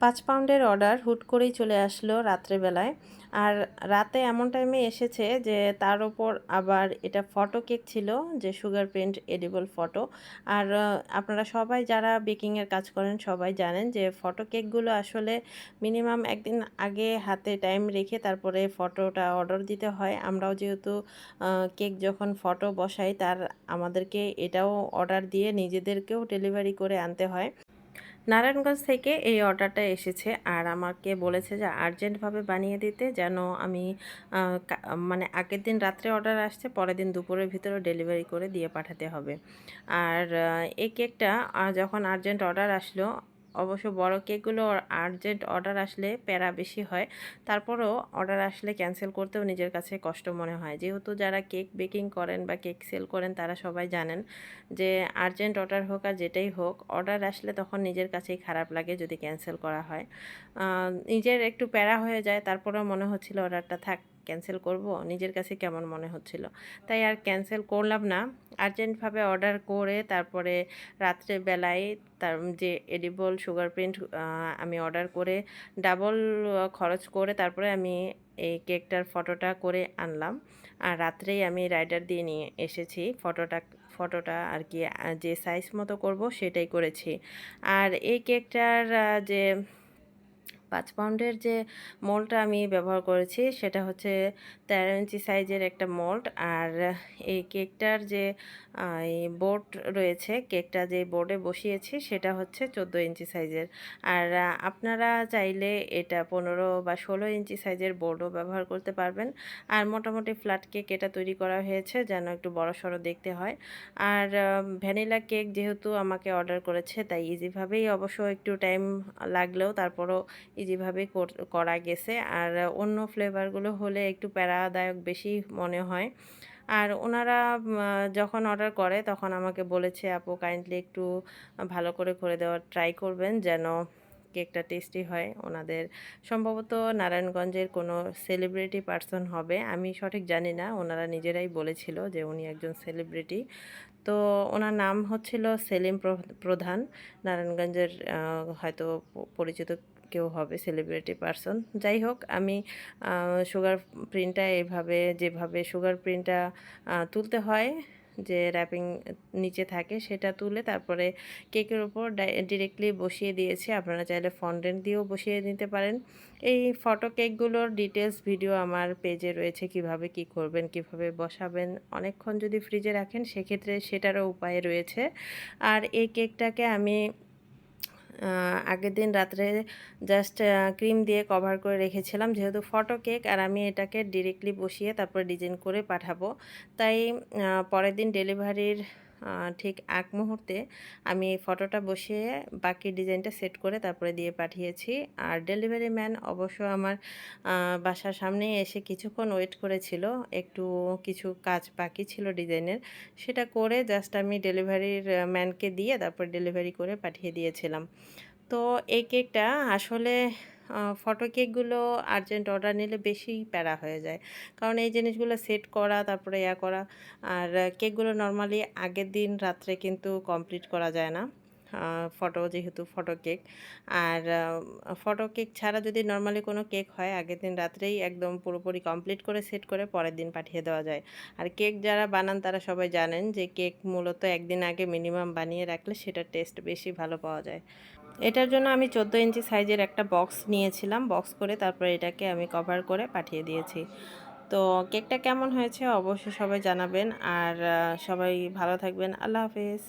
পাঁচ পাউন্ডের অর্ডার হুট করেই চলে আসলো রাত্রেবেলায়। আর রাতে এমন টাইমে এসেছে যে তার ওপর আবার এটা ফটো কেক ছিল, যে সুগার প্রিন্ট এডিবল ফটো আর আপনারা সবাই যারা বেকিংয়ের কাজ করেন সবাই জানেন যে ফটো কেকগুলো আসলে মিনিমাম একদিন আগে হাতে টাইম রেখে তারপরে ফটোটা অর্ডার দিতে হয়। আমরাও যেহেতু কেক যখন ফটো বসাই, তার আমাদেরকে এটাও অর্ডার দিয়ে নিজেদেরকেও ডেলিভারি করে আনতে হয়। নারায়ণগঞ্জ থেকে এই অর্ডারটা এসেছে আর আমাকে বলেছে যে আর্জেন্টভাবে বানিয়ে দিতে যেন আমি মানে আগের দিন রাত্রে অর্ডার আসছে, পরের দিন দুপুরের ভিতরে ডেলিভারি করে দিয়ে পাঠাতে হবে। আর এই কেকটা যখন আর্জেন্ট অর্ডার আসলো অবশ্য বড় কেকগুলো আর্জেন্ট অর্ডার আসলে প্যারা বেশি হয়। তারপরেও অর্ডার আসলে ক্যান্সেল করতেও নিজের কাছে কষ্ট মনে হয়। যেহেতু যারা কেক বেকিং করেন বা কেক সেল করেন, তারা সবাই জানেন যে আর্জেন্ট অর্ডার হোক আর যেটাই হোক অর্ডার আসলে তখন নিজের কাছেই খারাপ লাগে যদি ক্যান্সেল করা হয়। নিজের একটু প্যারা হয়ে যায়, তারপরেও মনে হচ্ছিল অর্ডারটা থাক ক্যান্সেল করব? নিজের কাছে কেমন মনে হচ্ছিল? তাই আর ক্যান্সেল করলাম না। আর্জেন্টভাবে অর্ডার করে তারপরে রাত্রে বেলায় তার যে এডিবল সুগার প্রিন্ট আমি অর্ডার করে ডাবল খরচ করে তারপরে আমি এই কেকটার ফটোটা করে আনলাম। আর রাত্রেই আমি রাইডার দিয়ে নিয়ে এসেছি। ফটোটা ফটোটা আর কি যে সাইজ মতো করব সেটাই করেছি। আর এই কেকটার যে পাঁচ পাউন্ডের যে মোল্ডটা আমি ব্যবহার করেছি, সেটা হচ্ছে তেরো ইঞ্চি সাইজের একটা মোল্ড আর এই কেকটার যে বোর্ড রয়েছে, কেকটা যে বোর্ডে বসিয়েছি, সেটা হচ্ছে চোদ্দ ইঞ্চি সাইজের। আর আপনারা চাইলে এটা পনেরো বা ষোলো ইঞ্চি সাইজের বোর্ডও ব্যবহার করতে পারবেন। আর মোটামুটি ফ্ল্যাট কেক এটা তৈরি করা হয়েছে, যেন একটু বড় সড়ো দেখতে হয়। আর ভ্যানিলা কেক যেহেতু আমাকে অর্ডার করেছে, তাই ইজিভাবেই অবশ্য একটু টাইম লাগলেও তারপরও ইজিভাবে করা গেছে। আর অন্য ফ্লেভারগুলো হলে একটু প্যারাদায়ক বেশি মনে হয়। আর ওনারা যখন অর্ডার করে, তখন আমাকে বলেছে, আপু কাইন্ডলি একটু ভালো করে করে দেওয়ার ট্রাই করবেন যেন কেকটা টেস্টি হয়, ওনাদের সম্ভবত নারায়ণগঞ্জের কোনো সেলিব্রিটি পার্সন হবে, আমি সঠিক জানি না, ওনারা নিজেরাই বলেছিল যে উনি একজন সেলিব্রিটি তো ওনার নাম হচ্ছিল সেলিম প্র- প্রধান, নারায়ণগঞ্জের হয়তো পরিচিত কেউ হবে সেলিব্রিটি পার্সন যাই হোক, আমি সুগার প্রিন্টটা এইভাবে যেভাবে সুগার প্রিন্টটা তুলতে হয় যে র্যাপিং নিচে থাকে সেটা তুলে তারপরে কেকের উপর ডিরেক্টলি বসিয়ে দিয়েছি। আপনারা চাইলে ফন্ডেন্ট দিয়েও বসিয়ে নিতে পারেন। এই ফটো কেকগুলোর ডিটেলস ভিডিও আমার পেজে রয়েছে কীভাবে কি করবেন, কীভাবে বসাবেন। অনেকক্ষণ যদি ফ্রিজে রাখেন, সেক্ষেত্রে সেটারও উপায় রয়েছে। আর এই কেকটাকে আমি আগের দিন রাত্রে জাস্ট ক্রিম দিয়ে কভার করে রেখেছিলাম, যেহেতু ফটো কেক আর আমি এটাকে ডিরেক্টলি বসিয়ে তারপর ডিজাইন করে পাঠাবো। তাই পরের দিন ডেলিভারির ঠিক এক মুহূর্তে আমি ফটোটা বসিয়ে বাকি ডিজাইনটা সেট করে তারপরে দিয়ে পাঠিয়েছি। আর ডেলিভারি ম্যান অবশ্য আমার বাসার সামনে এসে কিছুক্ষণ ওয়েট করেছিল। একটু কিছু কাজ বাকি ছিল ডিজাইনের। সেটা করে জাস্ট আমি ডেলিভারির ম্যানকে দিয়ে তারপর ডেলিভারি করে পাঠিয়ে দিয়েছিলাম। তো এই কেকটা আসলে ফটো কেকগুলো আর্জেন্ট অর্ডার নিলে বেশি প্যারা হয়ে যায়। কারণ এই জিনিসগুলো সেট করা, তারপরে ইয়া করা, আর কেকগুলো নর্মালি আগের দিন রাত্রে কিন্তু কমপ্লিট করা যায় না। ফটো যেহেতু ফটো কেক। আর ফটো কেক ছাড়া যদি নর্মালি কোনো কেক হয়, আগের দিন রাত্রেই একদম পুরোপুরি কমপ্লিট করে, সেট করে পরের দিন পাঠিয়ে দেওয়া যায়। আর কেক যারা বানান, তারা সবাই জানেন যে কেক মূলত একদিন আগে মিনিমাম বানিয়ে রাখলে সেটার টেস্ট বেশি ভালো পাওয়া যায়। এটার জন্য আমি চোদ্দ ইঞ্চি সাইজের একটা বক্স নিয়েছিলাম। বক্স করে তারপরে এটাকে আমি কভার করে পাঠিয়ে দিয়েছি। তো কেকটা কেমন হয়েছে অবশ্যই সবাই জানাবেন। আর সবাই ভালো থাকবেন। আল্লাহ হাফেজ।